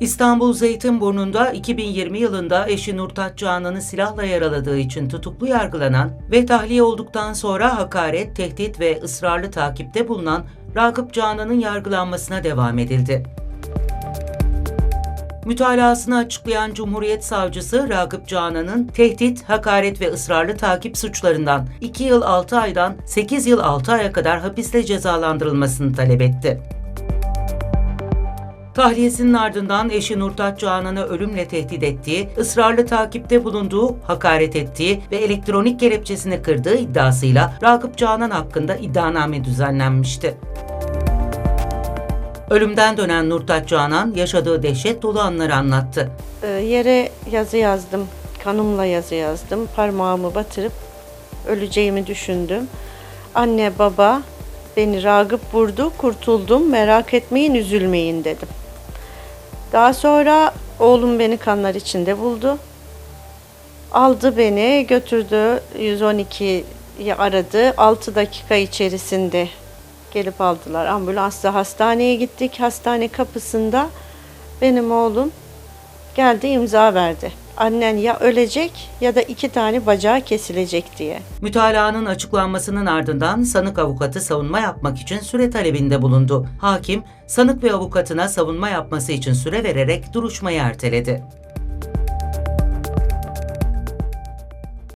İstanbul Zeytinburnu'nda 2020 yılında eşi Nurtaç Canan'ı silahla yaraladığı için tutuklu yargılanan ve tahliye olduktan sonra hakaret, tehdit ve ısrarlı takipte bulunan Ragıp Canan'ın yargılanmasına devam edildi. Mütalasını açıklayan Cumhuriyet Savcısı Ragıp Canan'ın tehdit, hakaret ve ısrarlı takip suçlarından 2 yıl 6 aydan 8 yıl 6 aya kadar hapisle cezalandırılmasını talep etti. Tahliyesinin ardından eşi Nurtaç Canan'ı ölümle tehdit ettiği, ısrarlı takipte bulunduğu, hakaret ettiği ve elektronik kelepçesini kırdığı iddiasıyla Ragıp Canan hakkında iddianame düzenlenmişti. Ölümden dönen Nurtaç Canan yaşadığı dehşet dolu anları anlattı. Ee, Yere yazı yazdım, kanımla yazı yazdım. Parmağımı batırıp öleceğimi düşündüm. Anne baba beni Ragıp vurdu, kurtuldum, merak etmeyin, üzülmeyin dedim. Daha sonra oğlum beni kanlar içinde buldu. Aldı beni, götürdü 112'yi aradı. 6 dakika içerisinde gelip aldılar. Ambulansla hastaneye gittik. Hastane kapısında benim oğlum geldi imza verdi. Annen ya ölecek ya da iki tane bacağı kesilecek diye. Mütalaanın açıklanmasının ardından sanık avukatı savunma yapmak için süre talebinde bulundu. Hakim, sanık ve avukatına savunma yapması için süre vererek duruşmayı erteledi.